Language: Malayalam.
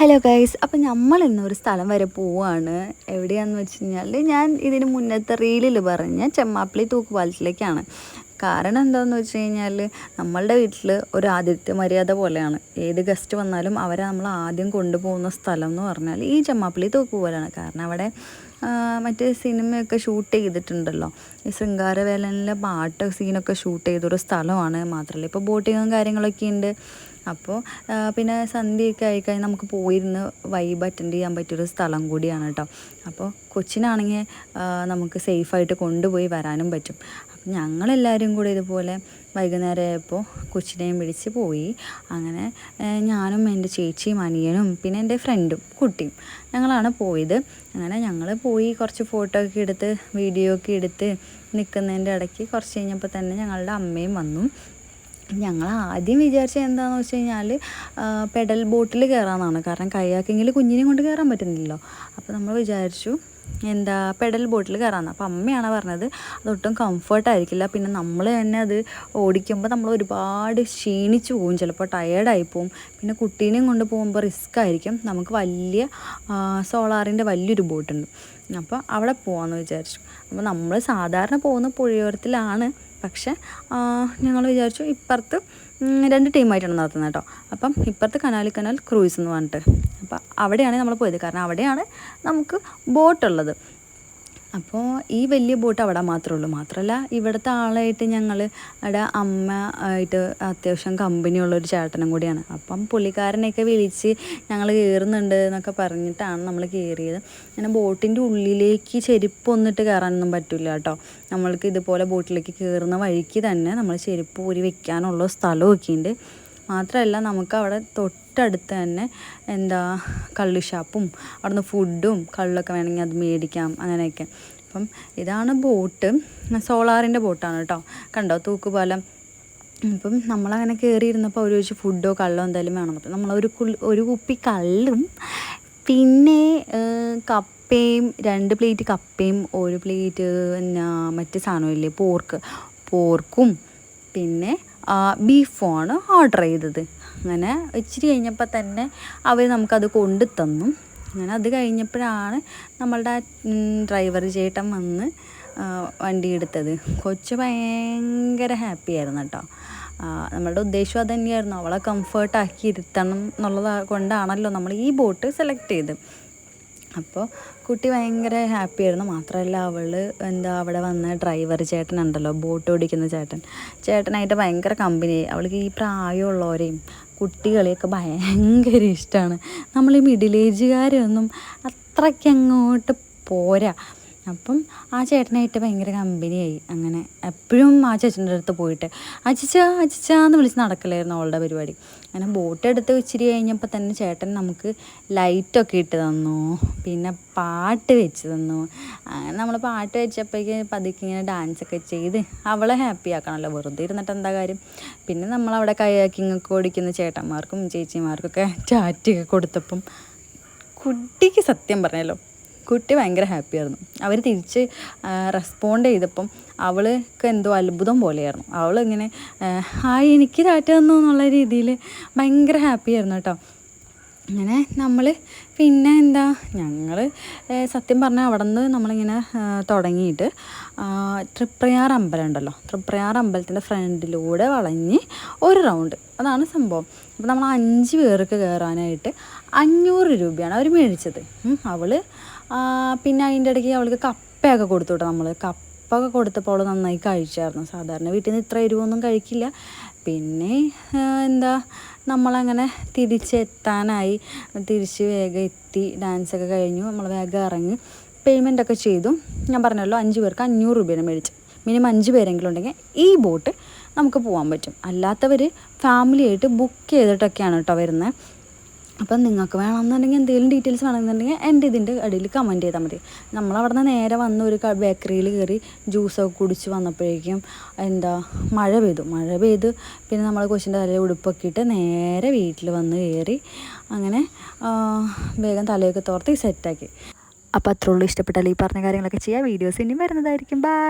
ഹലോ ഗൈസ് അപ്പം നമ്മൾ ഇന്നൊരു സ്ഥലം വരെ പോവാണ്. എവിടെയാണെന്ന് വെച്ച് കഴിഞ്ഞാൽ ഞാൻ ഇതിന് മുന്നത്തെ റീലിൽ പറഞ്ഞ ചെമ്മാപ്പിളി തൂക്കുപാലത്തിലേക്കാണ് കാരണം എന്താണെന്ന് വെച്ച് കഴിഞ്ഞാൽ നമ്മളുടെ വീട്ടിൽ ഒരു ആദിത്യ മര്യാദ പോലെയാണ്. ഏത് ഗസ്റ്റ് വന്നാലും അവരെ നമ്മൾ ആദ്യം കൊണ്ടുപോകുന്ന സ്ഥലം എന്ന് പറഞ്ഞാൽ ഈ ചെമ്മാപ്പിളി തൂക്കുപോലാണ് കാരണം അവിടെ മറ്റേ സിനിമയൊക്കെ ഷൂട്ട് ചെയ്തിട്ടുണ്ടല്ലോ. ഈ ശൃംഗാരവേലനിലെ പാട്ട് സീനൊക്കെ ഷൂട്ട് ചെയ്തൊരു സ്ഥലമാണ്. മാത്രമല്ല ഇപ്പോൾ ബോട്ടിങ്ങും കാര്യങ്ങളൊക്കെ ഉണ്ട് അപ്പോൾ പിന്നെ സന്ധ്യയൊക്കെ ആയിക്കഴിഞ്ഞാൽ നമുക്ക് പോയിരുന്ന് വൈബ് അറ്റൻഡ് ചെയ്യാൻ പറ്റിയൊരു സ്ഥലം കൂടിയാണ് കേട്ടോ അപ്പോൾ കൊച്ചിനാണെങ്കിൽ നമുക്ക് സേഫായിട്ട് കൊണ്ടുപോയി വരാനും പറ്റും. അപ്പം ഞങ്ങളെല്ലാവരും കൂടെ ഇതുപോലെ വൈകുന്നേരം ആയപ്പോൾ കൊച്ചിനെയും പിടിച്ച് പോയി. അങ്ങനെ ഞാനും എന്റെ ചേച്ചിയും അനിയനും പിന്നെ എന്റെ ഫ്രണ്ടും കുട്ടിയും ഞങ്ങളാണ് പോയത്. അങ്ങനെ ഞങ്ങൾ പോയി കുറച്ച് ഫോട്ടോ ഒക്കെ എടുത്ത് വീഡിയോ ഒക്കെ എടുത്ത് നിൽക്കുന്നതിന്റെ ഇടയ്ക്ക് കുറച്ച് കഴിഞ്ഞപ്പോൾ തന്നെ ഞങ്ങളുടെ അമ്മയും വന്നു. ഞങ്ങൾ ആദ്യം വിചാരിച്ചത് എന്താണെന്ന് വെച്ച് കഴിഞ്ഞാൽ പെഡൽ ബോട്ടിൽ കയറാമെന്നാണ് കാരണം കൈയാക്കെങ്കിൽ കുഞ്ഞിനെയും കൊണ്ട് കയറാൻ പറ്റുന്നില്ലല്ലോ. അപ്പോൾ നമ്മൾ വിചാരിച്ചു എന്താ പെഡൽ ബോട്ടിൽ കയറാമെന്ന് അപ്പോൾ അമ്മയാണ് പറഞ്ഞത് അതൊട്ടും കംഫർട്ടായിരിക്കില്ല പിന്നെ നമ്മൾ തന്നെ അത് ഓടിക്കുമ്പോൾ നമ്മൾ ഒരുപാട് ക്ഷീണിച്ചു പോകും ചിലപ്പോൾ ടയേർഡായി പോകും പിന്നെ കുട്ടീനെയും കൊണ്ട് പോകുമ്പോൾ റിസ്ക് ആയിരിക്കും. നമുക്ക് വലിയ സോളാറിന്റെ വലിയൊരു ബോട്ടുണ്ട്. അപ്പോൾ അവിടെ പോകാമെന്ന് വിചാരിച്ചു. അപ്പോൾ നമ്മൾ സാധാരണ പോകുന്ന പുഴയോരത്തിലാണ് പക്ഷേ ഞങ്ങൾ വിചാരിച്ചു ഇപ്പുറത്ത് രണ്ട് ടീമായിട്ടാണ് നടത്തുന്നത് കേട്ടോ. അപ്പം ഇപ്പുറത്ത് കനാലി കനാൽ ക്രൂയിസ് എന്ന് പറഞ്ഞിട്ട്. അപ്പം അവിടെയാണ് നമ്മൾ പോയത്. കാരണം അവിടെയാണ് നമുക്ക് ബോട്ടുള്ളത്. അപ്പോൾ ഈ വലിയ ബോട്ട് അവിടെ മാത്രമേ ഉള്ളൂ. മാത്രമല്ല ഇവിടുത്തെ ആളായിട്ട് ഞങ്ങൾ അവിടെ അമ്മ ആയിട്ട് അത്യാവശ്യം കമ്പനിയുള്ളൊരു ചേട്ടനും കൂടിയാണ്. അപ്പം പുള്ളിക്കാരനെയൊക്കെ വിളിച്ച് ഞങ്ങൾ കയറുന്നുണ്ട് എന്നൊക്കെ പറഞ്ഞിട്ടാണ് നമ്മൾ കയറിയത് അങ്ങനെ ബോട്ടിന്റെ ഉള്ളിലേക്ക് ചെരുപ്പ് ഒന്നിട്ട് കയറാനൊന്നും പറ്റില്ല കേട്ടോ. നമ്മൾക്ക് ഇതുപോലെ ബോട്ടിലേക്ക് കയറുന്ന വഴിക്ക് തന്നെ നമ്മൾ ചെരുപ്പ് ഊരി വെക്കാനുള്ള സ്ഥലമൊക്കെ ഉണ്ട്. മാത്രമല്ല നമുക്ക് അവിടെ തൊട്ടടുത്ത് തന്നെ എന്താ കള്ള് ഷാപ്പും അവിടുന്ന് ഫുഡും കള്ളൊക്കെ വേണമെങ്കിൽ അത് മേടിക്കാം അങ്ങനെയൊക്കെ. അപ്പം ഇതാണ് ബോട്ട്. സോളാറിന്റെ ബോട്ടാണ് കേട്ടോ. കണ്ടോ തൂക്കുപാലം. ഇപ്പം നമ്മളങ്ങനെ കയറിയിരുന്നപ്പോൾ അവർ ചോദിച്ചു ഫുഡോ കള്ളോ എന്തായാലും വേണം. അപ്പം നമ്മളൊരു കുൾ ഒരു കുപ്പി കള്ളും പിന്നെ കപ്പയും രണ്ട് പ്ലേറ്റ് കപ്പയും ഒരു പ്ലേറ്റ് എന്നാ മറ്റ് സാധനമില്ലേ പോർക്ക്. പോർക്കും പിന്നെ ബീഫുമാണ് ഓർഡർ ചെയ്തത്. അങ്ങനെ ഇച്ചിരി കഴിഞ്ഞപ്പോൾ തന്നെ അവർ നമുക്കത് കൊണ്ടു തന്നു. അങ്ങനെ അത് കഴിഞ്ഞപ്പോഴാണ് നമ്മളുടെ ഡ്രൈവർ ചേട്ടൻ വന്ന് വണ്ടി എടുത്തത്. കൊച്ച് ഭയങ്കര ഹാപ്പി ആയിരുന്നു കേട്ടോ. നമ്മളുടെ ഉദ്ദേശം അത് തന്നെയായിരുന്നു അവളെ കംഫേർട്ടാക്കി ഇരുത്തണം എന്നുള്ളത് കൊണ്ടാണല്ലോ നമ്മൾ ഈ ബോട്ട് സെലക്ട് ചെയ്ത്. അപ്പോൾ കുട്ടി ഭയങ്കര ഹാപ്പി ആയിരുന്നു. മാത്രമല്ല അവൾ എന്താ അവിടെ വന്ന ഡ്രൈവർ ചേട്ടനുണ്ടല്ലോ ബോട്ട് ഓടിക്കുന്ന ചേട്ടൻ. ചേട്ടനായിട്ട് ഭയങ്കര കമ്പനി അവൾക്ക് ഈ പ്രായമുള്ളവരെയും കുട്ടികളെയൊക്കെ ഭയങ്കര ഇഷ്ടമാണ് നമ്മൾ ഈ മിഡിൽ ഏജുകാരൊന്നും അത്രയ്ക്ക് അങ്ങോട്ട് പോരാ. അപ്പം ആ ചേട്ടനായിട്ട് ഭയങ്കര കമ്പനിയായി അങ്ങനെ എപ്പോഴും ആ ചേച്ചന്റെ അടുത്ത് പോയിട്ട് അജിച്ച അച്ചിച്ച എന്ന് വിളിച്ച് നടക്കലായിരുന്നു അവളുടെ പരിപാടി. അങ്ങനെ ബോട്ട് എടുത്ത് ഇച്ചിരി കഴിഞ്ഞപ്പോൾ തന്നെ ചേട്ടൻ നമുക്ക് ലൈറ്റൊക്കെ ഇട്ട് തന്നു. പിന്നെ പാട്ട് വെച്ച് തന്നു. അങ്ങനെ നമ്മൾ പാട്ട് വെച്ചപ്പോഴേക്ക് പതുക്കെ ഇങ്ങനെ ഡാൻസൊക്കെ ചെയ്ത് അവളെ ഹാപ്പി ആക്കണമല്ലോ വെറുതെ ഇരുന്നിട്ട് എന്താ കാര്യം? പിന്നെ നമ്മളവിടെ കയാക്കിങ്ങൊക്കെ ഓടിക്കുന്ന ചേട്ടന്മാർക്കും ചേച്ചിമാർക്കൊക്കെ ചാറ്റൊക്കെ കൊടുത്തപ്പം കുട്ടിക്ക് സത്യം പറഞ്ഞല്ലോ കുട്ടി ഭയങ്കര ഹാപ്പി ആയിരുന്നു. അവർ തിരിച്ച് റെസ്പോണ്ട് ചെയ്തപ്പം അവൾക്ക് എന്തോ അത്ഭുതം പോലെയായിരുന്നു. അവൾ ഇങ്ങനെ ഹായ് എനിക്ക് ടാറ്റ തന്നു? എന്നുള്ള രീതിയിൽ ഭയങ്കര ഹാപ്പി ആയിരുന്നു കേട്ടോ. അങ്ങനെ നമ്മൾ പിന്നെ എന്താ ഞങ്ങൾ സത്യം പറഞ്ഞാൽ അവിടെ നിന്ന് നമ്മളിങ്ങനെ ആ, തുടങ്ങിയിട്ട് ആ, തൃപ്രയാർ അമ്പലം ഉണ്ടല്ലോ. തൃപ്രയാർ അമ്പലത്തിന്റെ ഫ്രണ്ടിലൂടെ വളഞ്ഞ് ഒരു റൗണ്ട് അതാണ് സംഭവം. അപ്പോൾ നമ്മൾ അഞ്ച് പേർക്ക് കയറാനായിട്ട് അഞ്ഞൂറ് രൂപയാണ് അവർ മേടിച്ചത്. ആ, പിന്നെ അതിന്റെ ഇടയ്ക്ക് അവൾക്ക് കപ്പയൊക്കെ കൊടുത്തു നമ്മൾ കപ്പൊക്കെ കൊടുത്തപ്പോൾ അവൾ നന്നായി കഴിച്ചായിരുന്നു. സാധാരണ വീട്ടിൽ നിന്ന് ഇത്ര എരിവൊന്നും കഴിക്കില്ല. പിന്നെ എന്താ നമ്മളങ്ങനെ തിരിച്ചെത്താനായി. തിരിച്ച് വേഗം എത്തി ഡാൻസൊക്കെ കഴിഞ്ഞു. നമ്മൾ വേഗം ഇറങ്ങി. പേയ്മെന്റ് ഒക്കെ ചെയ്തു. ഞാൻ പറഞ്ഞല്ലോ അഞ്ച് പേർക്ക് അഞ്ഞൂറ് രൂപയാണ് മേടിച്ചത്. മിനിമം അഞ്ച് പേരെങ്കിലും ഉണ്ടെങ്കിൽ ഈ ബോട്ട് നമുക്ക് പോകാൻ പറ്റും. അല്ലാത്തവർ ഫാമിലിയായിട്ട് ബുക്ക് ചെയ്തിട്ടൊക്കെയാണ് കേട്ടോ വരുന്നത്. അപ്പം നിങ്ങൾക്ക് വേണമെന്നുണ്ടെങ്കിൽ എന്തെങ്കിലും ഡീറ്റെയിൽസ് വേണമെന്നുണ്ടെങ്കിൽ എന്റെ ഇതിന്റെ അടിയിൽ കമന്റ് ചെയ്താൽ മതി. നമ്മളവിടെ നിന്ന് നേരെ വന്ന് ഒരു ബേക്കറിയിൽ കയറി ജ്യൂസൊക്കെ കുടിച്ച് വന്നപ്പോഴേക്കും എന്താ മഴ പെയ്തു. മഴ പെയ്ത് പിന്നെ നമ്മൾ കൊച്ചിന്റെ തലയിൽ ഉടുപ്പൊക്കെ ഇട്ട് നേരെ വീട്ടിൽ വന്ന് കയറി അങ്ങനെ വേഗം തലയൊക്കെ തോർത്ത് സെറ്റാക്കി അപ്പോൾ അത്രയുള്ളൂ ഇഷ്ടപ്പെട്ടാൽ ഈ പറഞ്ഞ കാര്യങ്ങളൊക്കെ ചെയ്യുക വീഡിയോസ് ഇനിയും വരുന്നതായിരിക്കും. ബൈ